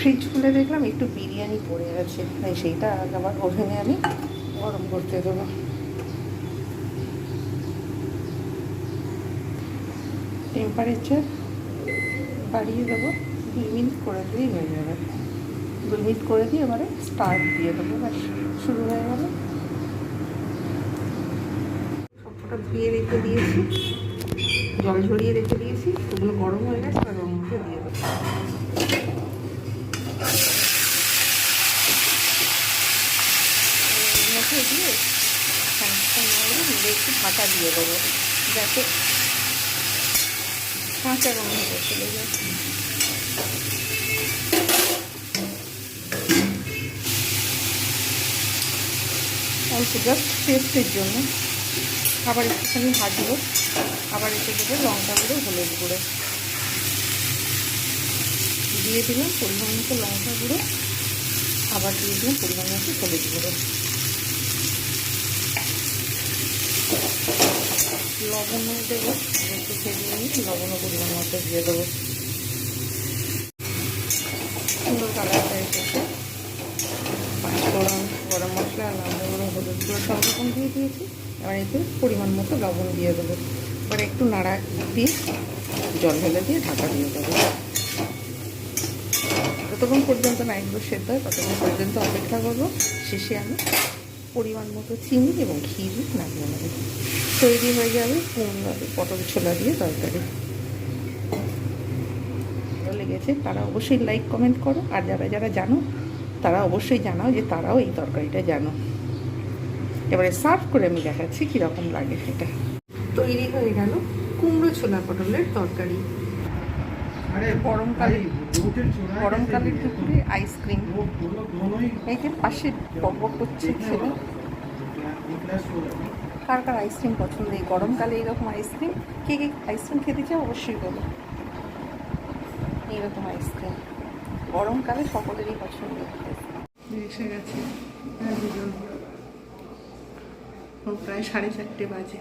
Fridge খুলে দেখলাম, একটু বিরিয়ানি পড়ে আছে। তাই সেইটা আবার ওভেনে আমি গরম করতে দেবো। টেম্পারেচার বাড়িয়ে দেবো। দুই মিনিট করে দিলেই হয়ে যাবে। দুই মিনিট করে দিয়ে এবারে স্টার্ট দিয়ে দেবো। ব্যাস, শুরু হয়ে গেল। সবকটা ধুয়ে রেখে দিয়েছি। জল ঝরিয়ে রেখে দিয়েছি। ওগুলো গরম হয়ে গেছে ওর মধ্যে দিয়ে দেবো। মধ্যে দিয়ে একটু ঢাকা দিয়ে দেবো, যাতে কাঁচা গন্ধটা চলে যায়। জাস্ট টেস্টের জন্য আবার একটুখানি ভাজবো আবার এতে দেবো লঙ্কা গুঁড়ো হলুদ গুঁড়ো। দিয়ে দিলাম পরিমাণ মতো লঙ্কা গুঁড়ো, আবার দিয়ে দিলাম পরিমাণ মতো হলুদ গুঁড়ো। লবণও দেবো একটু ফেলিয়ে নিয়ে লবণও পরিমাণ মতো দিয়ে দেবো। সুন্দর কালারটা এসেছে পাঁচফোড়ন গরম মশলা, লঙ্কা গুঁড়ো, হলুদ গুঁড়ো সব রকম দিয়ে দিয়েছি। এবার এতে পরিমাণ মতো লবণ দিয়ে দেবো। এবার একটু নাড়া দিয়ে জল ঢেলে দিয়ে ঢাকা দিয়ে দেবো। যতক্ষণ পর্যন্ত নাইটগুলো সেদ্ধ হয়, ততক্ষণ পর্যন্ত অপেক্ষা করব। শেষে আমি পরিমাণ মতো চিনি এবং ঘি নামিয়ে নেব। তৈরি হয়ে যাবে পটল ছোলা দিয়ে তরকারি। ভালো লেগেছে। তারা অবশ্যই লাইক কমেন্ট করো। আর যারা যারা জানো, তারা অবশ্যই জানাও যে তারাও এই তরকারিটা জানো। এবারে সার্ভ করে আমি দেখাচ্ছি কীরকম লাগে সেটা। তৈরি হয়ে গেল কুমড়ো ছোলা পটলের তরকারি। গরমকালে, গরমকালের দুপুরে আইসক্রিম এই যে পাশে বক করছে ছেলে কার কার আইসক্রিম পছন্দ? এই গরমকালে এইরকম আইসক্রিম কে কে আইসক্রিম খেতে চাও অবশ্যই বলো। এইরকম আইসক্রিম গরমকালে সকলেরই পছন্দ হ্যাঁ প্রায় সাড়ে চারটে বাজে।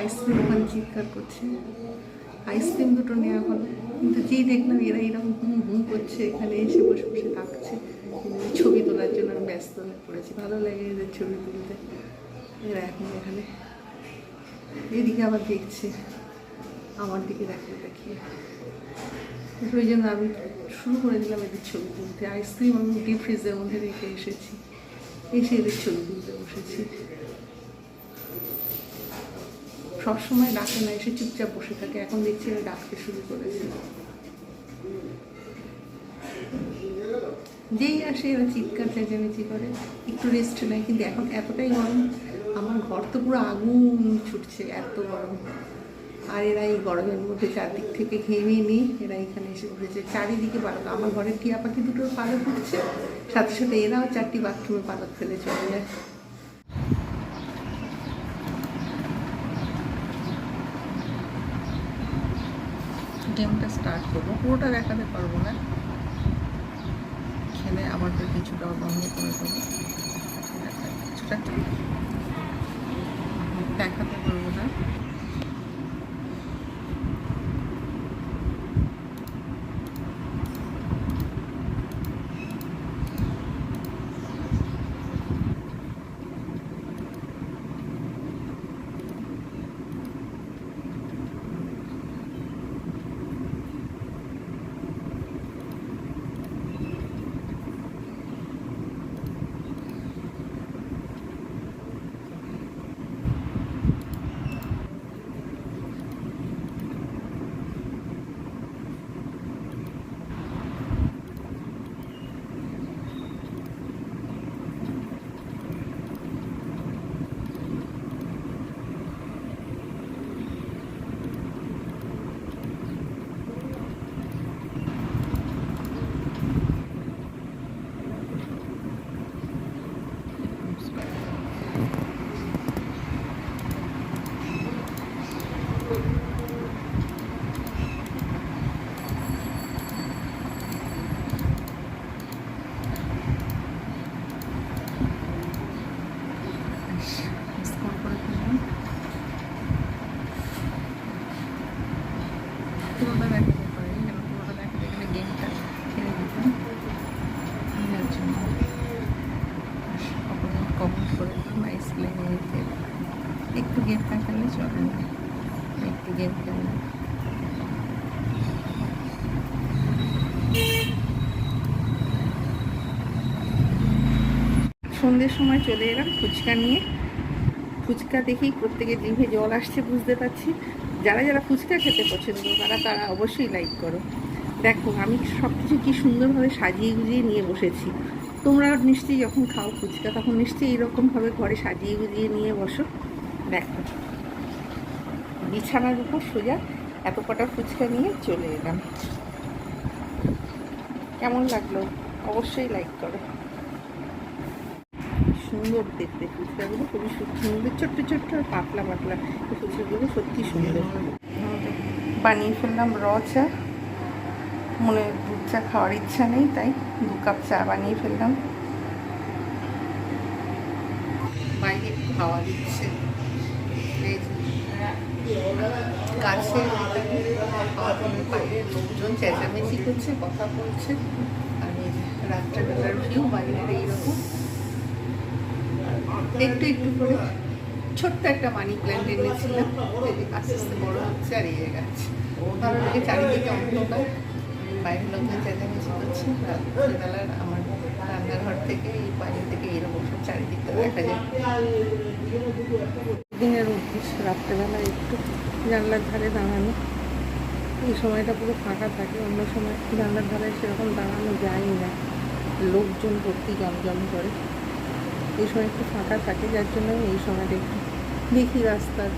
আইসক্রিম ওখানে চিৎকার করছে। আইসক্রিম দুটো নেওয়া হলো। কিন্তু যেই দেখলাম এরা এরকম হুম হুম করছে, এখানে এসে বসে বসে থাকছে ছবি তোলার জন্য আমি ব্যস্ত হয়ে পড়েছি। ভালো লাগে এদের ছবি তুলতে। এরা এখন এখানে। এদিকে আবার দেখছে। আমার দিকে দেখে দেখিয়ে ওই জন্য আমি শুরু করে দিলাম এদের ছবি তুলতে। আইসক্রিম আমি ডিপ ফ্রিজের মধ্যে রেখে এসেছি। এসে এদের ছবি তুলতে বসেছি। সবসময় ডাকে না, এসে চুপচাপ বসে থাকে। এখন দেখছি এরা ডাকতে শুরু করেছে। যেই আসে এরা চিৎকার চেঁচামেচি করে। একটু রেস্ট নেয় কিন্তু এখন এতটাই গরম, আমার ঘর তো পুরো আগুন ছুটছে, এত গরম। আর এরা এই গরমের মধ্যে চারদিক থেকে ঘেমে নিয়ে এরা এখানে এসে উঠেছে। চারিদিকে পালক। আমার ঘরের টিয়া পাখি দুটোর পালক উঠছে, সাথে সাথে এরাও চারটি বাথরুমে পালক ফেলে চলে যায়। গেমটা স্টার্ট করব। পুরোটা দেখাতে পারব না। খেলে আবার তো কিছুটা বন্ধ করে দেবো। কিছুটা দেখাতে পারব না। সন্ধ্যের সময় চলে এলাম ফুচকা নিয়ে। ফুচকা দেখেই প্রত্যেকের জিভে জল আসছে, বুঝতে পারছি। যারা যারা ফুচকা খেতে পছন্দ তারা তারা অবশ্যই লাইক করো। দেখো, আমি সব কিছু কী সুন্দরভাবে সাজিয়ে গুজিয়ে নিয়ে বসেছি। তোমরা নিশ্চয়ই যখন খাও ফুচকা, তখন নিশ্চয়ই এরকমভাবে ঘরে সাজিয়ে গুজিয়ে নিয়ে বসো। দেখো, বিছানার উপর সোজা এত কটা ফুচকা নিয়ে চলে এলাম। কেমন লাগল? অবশ্যই লাইক করো। সুন্দর দেখতে, ফুচকাগুলো খুবই সুন্দর, ছোট্ট ছোট্ট আর পাতলা পাতলা। ফুচকাগুলো সত্যি সুন্দর। বানিয়ে ফেললাম র চা। মনে দুধ চা খাওয়ার ইচ্ছা নেই, তাই দু কাপ চা বানিয়ে ফেললাম। বাইরে দিচ্ছে। লোকজন চেঁচামেচি করছে, কথা বলছে। যে, রাত্রেবেলার ভিউ বাইরের এইরকম। একটু একটু করে ছোট্ট একটা মানি প্ল্যান্ট এনেছিলাম। আস্তে আস্তে বড় হচ্ছে আর ইয়ে গাছ। ভালো লাগে চারিদিকে অন্ধকার। বাইরের লোকজন চেঁচামেচি করছে রাত্রিবেলার আমার রান্নাঘর থেকে, এই বাইরে থেকে এরকম সব চারিদিকটা দেখা যায়। দিনের অভ্যেস, রাত্রেবেলা একটু জানলার ধারে দাঁড়ানো। এই সময়টা পুরো ফাঁকা থাকে, অন্য সময় জানলার ধারে সেরকম দাঁড়ানো যায় না। লোকজন ভর্তি জমজম করে। এই সময় একটু ফাঁকা থাকে, যার জন্য আমি এই সময়টা একটু দেখি রাস্তার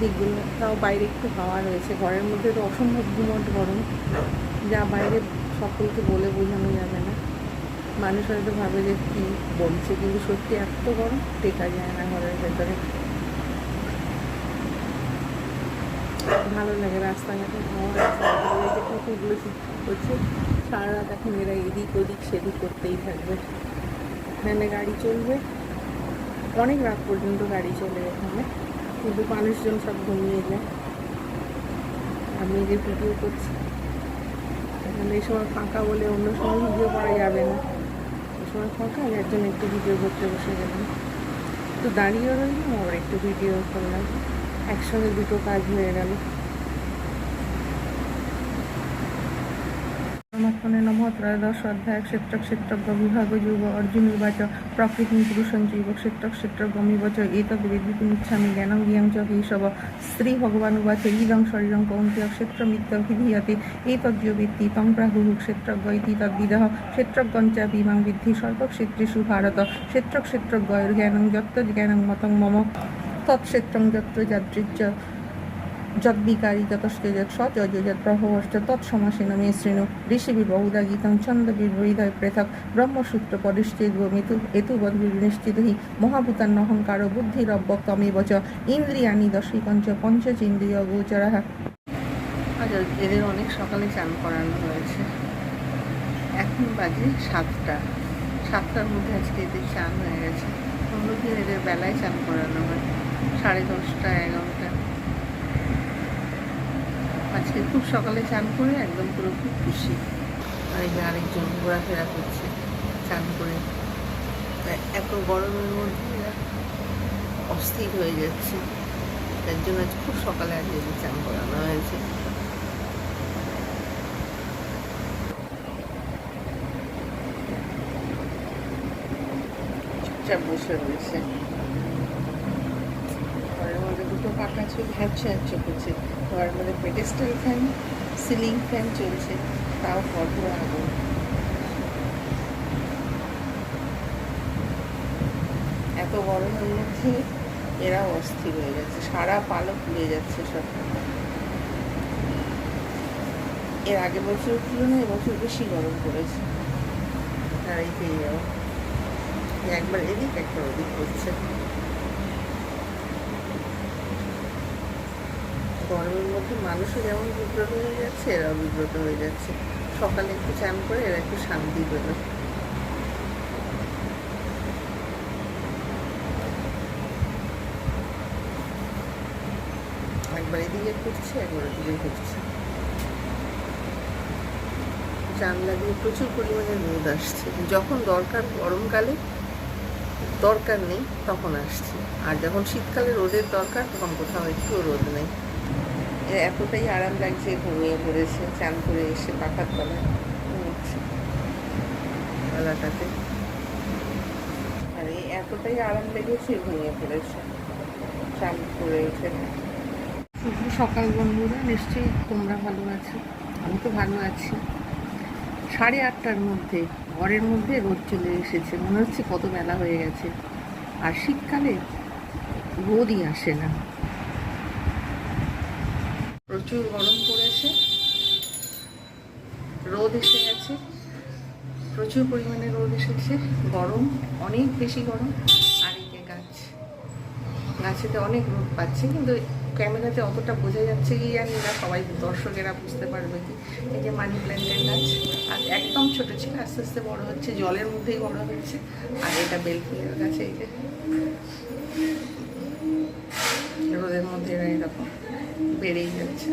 দিকগুলো। তাও বাইরে একটু হাওয়া রয়েছে, ঘরের মধ্যে তো অসম্ভব গুমট গরম। যা বাইরে সকলকে বলে বোঝানো যাবে না। মানুষ হয়তো ভাবে যে কী বলছে, কিন্তু সত্যি এত গরম টেকা যায় না ঘরের ভেতরে। ভালো লাগে রাস্তাঘাটে হাওয়া কুকুরগুলো করছে, সারা রাত এখন এরা এদিক ওদিক সেদিক করতেই থাকবে। এখানে গাড়ি চলবে। অনেক রাত পর্যন্ত গাড়ি চলে এখানে। কিন্তু মানুষজন সব ঘুমিয়ে যায়। আমি যে ভিডিও করছি এখানে এই সময় ফাঁকা বলে অন্য সময় ভিডিও করা যাবে না। এই সময় ফাঁকা যার জন্য একটু ভিডিও করতে বসে গেলাম। তো দাঁড়িয়ে রইলাম, আবার একটু ভিডিও করলাম। একসঙ্গে দুটো কাজ হয়ে গেল। পরমাত্মনে নম ত্রয়োদশ অধ্যায় ক্ষেত্র ক্ষেত্রজ্ঞ, বিভাগ যুগ অর্জুন নির্বাচ প্রকৃতি, পুরুষং জৈব ক্ষেত্র ক্ষেত্রজ্ঞ মিবচ এতদ বিদ্যুৎ ইচ্ছামি জ্ঞানং জ্ঞাং চ এইসব শ্রী ভগবান, উবাচ, ইদং, শরীরং, কৌন্তেয় ক্ষেত্রমিত্যভিধীয়তে এতদ্য বৃত্তি, তং প্রাহুঃ, ক্ষেত্রজ্ঞ ইতি ক্ষেত্রজ্ঞঞ্চ, বিমাং বিদ্ধি, সর্বক্ষেত্রেষু ভারত। জ্ঞানং, যত্ত, জ্ঞানং, মতং মম। তৎক্ষেত্রং যত্র, যাদৃচ্য। যদ্বিকারী যতস্তে যৎ সযজ যৎ প্রভবশ্চ তৎসমাসীন মে শৃণু ঋষিবি বহুদা গীতং ছন্দবির্বৃদয় পৃথক ব্রহ্মসূত্র পরিশ্চেদ মিতু এতুবদ্বিনিশ্চিত হি মহাভূতান্ন অহংকার বুদ্ধিরব্যক্তমেব চ ইন্দ্রিয়ানি দশিকঞ্চ পঞ্চচেন্দ্রিয় গোচরাহ আচ্ছা এদের অনেক সকালে চান করানো হয়েছে এখন বাজে সাতটা সাতটার মধ্যে আজকে এদের চান হয়ে গেছে অন্যদিন এদের বেলায় চান করানো হয় সাড়ে দশটা এগারোটা আজকে খুব সকালে চান করে একদম পুরো খুব খুশি। আর যে আরেকজন ঘোরাফেরা করছে চান করে। এত গরমের মধ্যে অস্থির হয়ে যাচ্ছে। তার জন্য আজ খুব সকালে আজকে চান করানো হয়েছে। চুপচাপ বসে রয়েছে ঘরের চলছে হ্যাঁচে হ্যাঁচে করছে মধ্যে পেটেস্টাল ফ্যান সিলিং ফ্যান চলছে, তাও কত আগুন এত গরমের মধ্যে এরাও অস্থির হয়ে যাচ্ছে, সারা পালক পুড়ে যাচ্ছে সব। এর আগে বছর তুলনায় এবছর বেশি গরম পড়েছে। আর এই পেয়ে যাও। একবার এদিক, একবার ওদিক করছে। গরমের মধ্যে মানুষও যেমন বিব্রত হয়ে যাচ্ছে, এরাও বিব্রত হয়ে যাচ্ছে। সকালে একটু চান করে এরা একটু শান্তি পেল। একবার এদিকে করছে একবার ওদিকে করছে জানলা দিয়ে প্রচুর পরিমাণে রোদ আসছে। যখন দরকার গরমকালে, দরকার নেই, তখন আসছে। আর যখন শীতকালে রোদের দরকার, তখন কোথাও একটু রোদ নেই। এতটাই আরাম লাগছে, ঘুমিয়ে পড়েছে, চান করে এসে পাখার তলায় বেলাটাতে আর এতটাই আরাম লেগেছে, ঘুমিয়ে পড়েছে। চান করে এসে শুভ সকাল বন্ধুরা, নিশ্চয়ই তোমরা ভালো আছো। আমি তো ভালো আছি। সাড়ে আটটার মধ্যে, ঘরের মধ্যে রোদ চলে এসেছে। মনে হচ্ছে কত বেলা হয়ে গেছে। আর শীতকালে রোদই আসে না। প্রচুর গরম পড়েছে রোদ এসে গেছে। প্রচুর পরিমাণে রোদ এসেছে। গরম, অনেক বেশি গরম। আর একে গাছ, গাছেতে অনেক রোদ পাচ্ছে। কিন্তু ক্যামেরাতে অতটা বোঝা যাচ্ছে কি জানি না, সবাই দর্শকেরা বুঝতে পারবে কি। এই যে মানি প্ল্যান্টের গাছ, আর একদম ছোট ছিল, আস্তে আস্তে বড় হচ্ছে, জলের মধ্যেই বড় হচ্ছে। আর এটা বেলফুলের গাছে, এই যে। রোদের মধ্যে এরা এরকম। বেড়েই যাচ্ছে।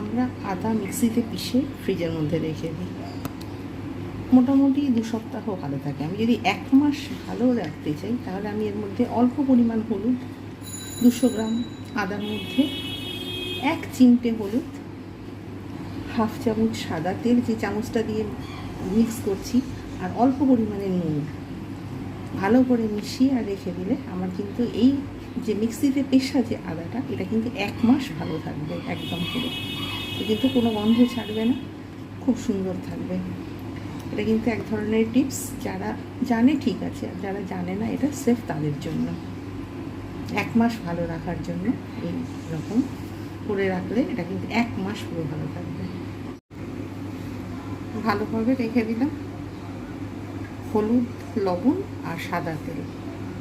আমরা আদা মিক্সিতে পিষে ফ্রিজের মধ্যে রেখে দিই। মোটামুটি দু সপ্তাহ ভালো থাকে। আমি যদি এক মাস ভালো রাখতে চাই, তাহলে আমি এর মধ্যে অল্প পরিমাণ হলুদ, দুশো গ্রাম আদার মধ্যে এক চিমটে হলুদ, হাফ চামচ সাদা তেল যে চামচটা দিয়ে মিক্স করছি, আর অল্প পরিমাণে নুন। ভালো করে মিশিয়ে আর রেখে দিলে আমার কিন্তু এই যে মিক্সিতে পেশা, যে আদাটা, এটা কিন্তু এক মাস ভালো থাকবে একদম পুরো। কিন্তু কোনো গন্ধ ছাড়বে না, খুব সুন্দর থাকবে। এটা কিন্তু এক ধরনের টিপস, যারা জানে ঠিক আছে, আর যারা জানে না, এটা সেফ তাদের জন্য। এক মাস ভালো রাখার জন্য এই রকম করে রাখলে এটা কিন্তু এক মাস পুরো ভালো থাকবে। ভালোভাবে রেখে দিলাম। হলুদ, লবণ আর সাদা তেল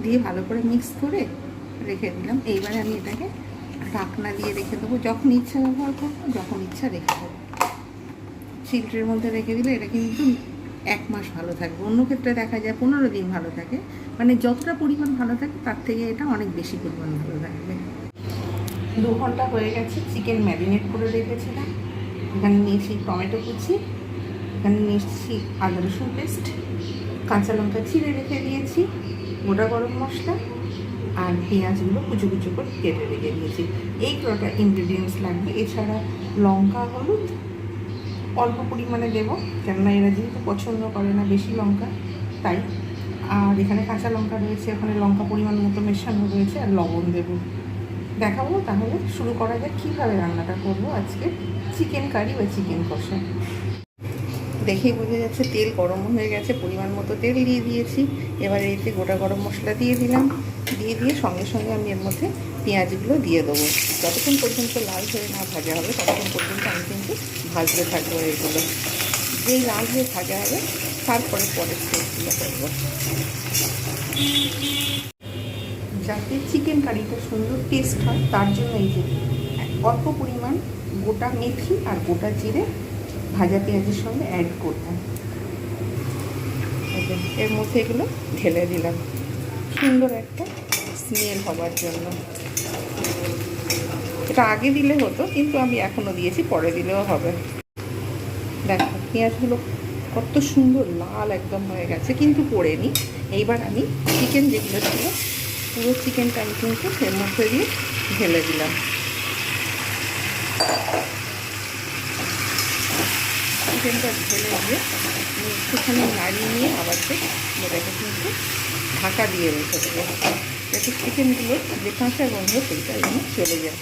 দিয়ে ভালো করে মিক্স করে রেখে দিলাম। এইবারে আমি এটাকে ঢাকনা দিয়ে রেখে দেবো। যখন ইচ্ছা ব্যবহার করব, যখন ইচ্ছা রেখে দেবো। চিল্টের মধ্যে রেখে দিলে এটা কিন্তু এক মাস ভালো থাকবে। অন্য ক্ষেত্রে দেখা যায় পনেরো দিন ভালো থাকে। মানে যতটা পরিমাণ ভালো থাকে, তার থেকে এটা অনেক বেশি পরিমাণ ভালো থাকবে। দু ঘণ্টা হয়ে গেছে, চিকেন ম্যারিনেট করে রেখেছিলাম। এখানে নিয়েছি টমেটো কুচি, এখানে নিয়েছি আদা রসুন পেস্ট, কাঁচা লঙ্কা চিড়ে রেখে দিয়েছি, গোটা গরম মশলা। আর পেঁয়াজগুলো কুচু কুচু করে কেটে রেখে দিয়েছি। এই কটা ইনগ্রিডিয়েন্টস লাগবে। এছাড়া লঙ্কা, হলুদ অল্প পরিমাণে দেবো, কেননা এরা যেহেতু পছন্দ করে না বেশি লঙ্কা, তাই। আর এখানে কাঁচা লঙ্কা রয়েছে, ওখানে লঙ্কা পরিমাণ মতো মেশানো রয়েছে, আর লবণ দেবো। দেখাবো তাহলে, শুরু করা যাক কীভাবে রান্নাটা করব আজকে। চিকেন কারি বা চিকেন কষা। দেখেই বোঝা যাচ্ছে তেল গরম হয়ে গেছে, পরিমাণ মতো তেল দিয়ে দিয়েছি। এবারে এতে গোটা গরম মশলা দিয়ে দিলাম, দিয়ে দিয়ে সঙ্গে সঙ্গে আমি এর মধ্যে পেঁয়াজগুলো দিয়ে দেবো। যতক্ষণ পর্যন্ত লাল হয়ে না ভাজা হবে, ততক্ষণ পর্যন্ত আমি কিন্তু ভাজতে থাকব এগুলো। যেই লাল হয়ে ভাজা হবে, তারপরে পরের স্টেপগুলো করব। যাতে চিকেন কারিটা সুন্দর টেস্ট হয়, তার জন্য এই যে অল্প পরিমাণ গোটা মেথি আর গোটা জিরে ভাজা পেঁয়াজের সঙ্গে অ্যাড করব এর মধ্যে এগুলো ঢেলে দিলাম। সুন্দর একটা স্মেল হবার জন্য। এটা আগে দিলে হতো, কিন্তু আমি এখনও দিয়েছি, পরে দিলেও হবে। দেখো, পেঁয়াজগুলো কত সুন্দর লাল একদম হয়ে গেছে, কিন্তু পড়েনি। এইবার আমি চিকেন যেগুলো ছিল, পুরো চিকেনটা আমি কিন্তু এর মধ্যে দিয়ে ঢেলে দিলাম। চিকেনটা ঢেলে দিয়ে একটুখানি নাড়িয়ে নিয়ে আবার যে এটাকে কিন্তু ঢাকা দিয়ে রেখে দেবো। যাতে চিকেনগুলো যে কাঁচা গন্ধ সেইটা যেন চলে যায়।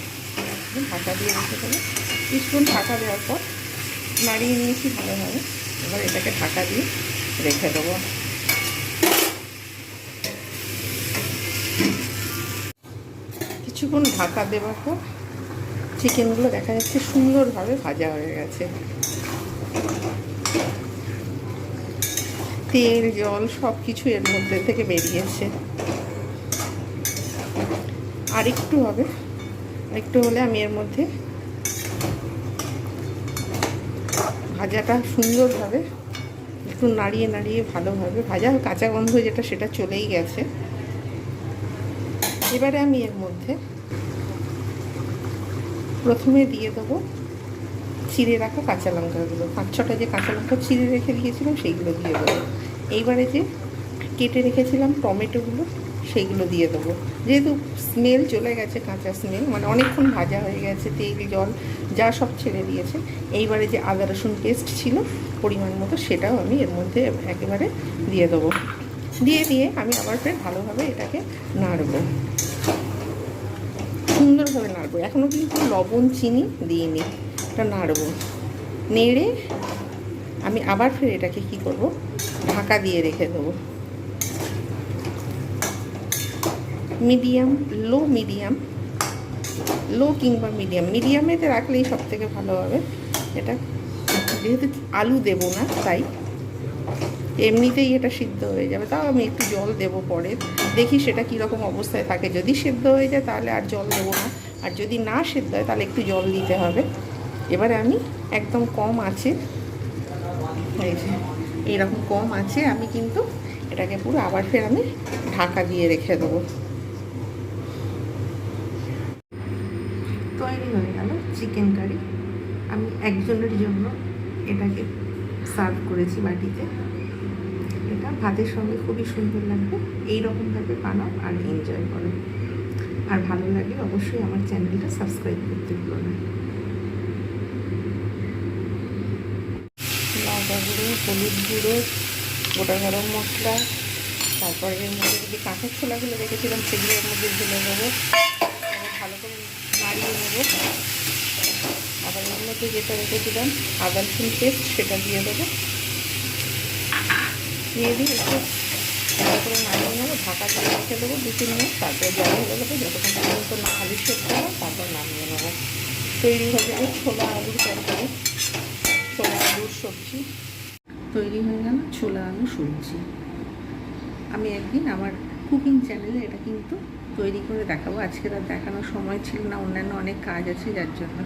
ঢাকা দিয়ে রেখে দেবো। কিছুক্ষণ ঢাকা দেওয়ার পর নাড়িয়ে নিয়েছি ভালোভাবে। এবার এটাকে ঢাকা দিয়ে রেখে দেবো। কিছুক্ষণ ঢাকা দেওয়ার পর চিকেনগুলো দেখা যাচ্ছে সুন্দরভাবে ভাজা হয়ে গেছে। তেল, জল সব কিছু এর মধ্যে থেকে বেরিয়েছে। আর একটু হবে। একটু হলে আমি এর মধ্যে ভাজাটা সুন্দরভাবে একটু নাড়িয়ে নাড়িয়ে ভালোভাবে ভাজা কাঁচা গন্ধ যেটা সেটা চলেই গেছে। এবারে আমি এর মধ্যে প্রথমে দিয়ে দেবো চিড়ে রাখা কাঁচা লঙ্কাগুলো। পাঁচ ছটা যে কাঁচা লঙ্কা চিড়ে রেখে দিয়েছিলাম, সেইগুলো দিয়ে দেবো। এইবারে যে কেটে রেখেছিলাম টমেটোগুলো, সেইগুলো দিয়ে দেবো। যেহেতু স্মেল চলে গেছে, কাঁচা স্মেল মানে অনেকক্ষণ ভাজা হয়ে গেছে, তেল, জল, যা সব ছেড়ে দিয়েছে। এইবারে যে আদা, রসুন পেস্ট ছিল পরিমাণ মতো, সেটাও আমি এর মধ্যে একেবারে দিয়ে দেবো। দিয়ে দিয়ে আমি আবার ফের ভালোভাবে এটাকে নাড়বো। সুন্দরভাবে নাড়বো। এখনও কিন্তু লবণ, চিনি দিইনি। এটা নাড়বো। নেড়ে আমি আবার ফের এটাকে কি করব? ঢাকা দিয়ে রেখে দেবো। মিডিয়াম, লো মিডিয়াম, লো কিংবা মিডিয়াম। মিডিয়ামেতে রাখলেই সব থেকে ভালো হবে। এটা যেহেতু আলু দেবো না, তাই। এমনিতেই এটা সিদ্ধ হয়ে যাবে। তাও আমি একটু জল দেবো পরে। দেখি সেটা কীরকম অবস্থায় থাকে। যদি সেদ্ধ হয়ে যায় তাহলে আর জল দেবো না। আর যদি না সেদ্ধ হয় তাহলে একটু জল দিতে হবে। এবারে আমি একদম কম আছে। এই যে। এইরকম কম আছে, আমি কিন্তু এটাকে পুরো আবার ফের আমি ঢাকা দিয়ে রেখে দেবো। তৈরি হয়ে গেল চিকেন কারি আমি একজনের জন্য এটাকে সার্ভ করেছি বাটিতে। এটা ভাতের সঙ্গে খুবই সুন্দর লাগবে এইরকমভাবে বানাও আর এনজয় করো। আর ভালো লাগলে অবশ্যই আমার চ্যানেলটা সাবস্ক্রাইব করতে ভুলো না লঙ্কা গুঁড়ো হলুদ গুঁড়ো, গোটা গরম মশলা, তারপরে এর মধ্যে যদি কাঁচের ছোলাগুলো রেখেছিলাম সেগুলো এর মধ্যে ঢেলে দেবো। ভালো করে নাড়িয়ে নেব। আবার এর মধ্যে যেটা রেখেছিলাম আদা রসুন পেস্ট, সেটা দিয়ে দেবো। দিয়ে দিয়ে একটু ভালো করে নাড়িয়ে নেব, ঢাকা দিয়ে রেখে দেবো দু তিন মিনিট, তারপরে জল হয়ে দেবো। যতক্ষণ পর্যন্ত না আলু সেদ্ধ হয় তারপর নামিয়ে নেব। তৈরি হয়ে যাবে ছোলা আলুর তরকারি, ছোলা আলুর সবজি। তৈরি হয়ে গেল ছোলা আলু সবজি। আমি একদিন আমার কুকিং চ্যানেলে এটা কিন্তু তৈরি করে দেখাবো। আজকে তার দেখানোর সময় ছিল না, অন্যান্য অনেক কাজ আছে যার জন্য।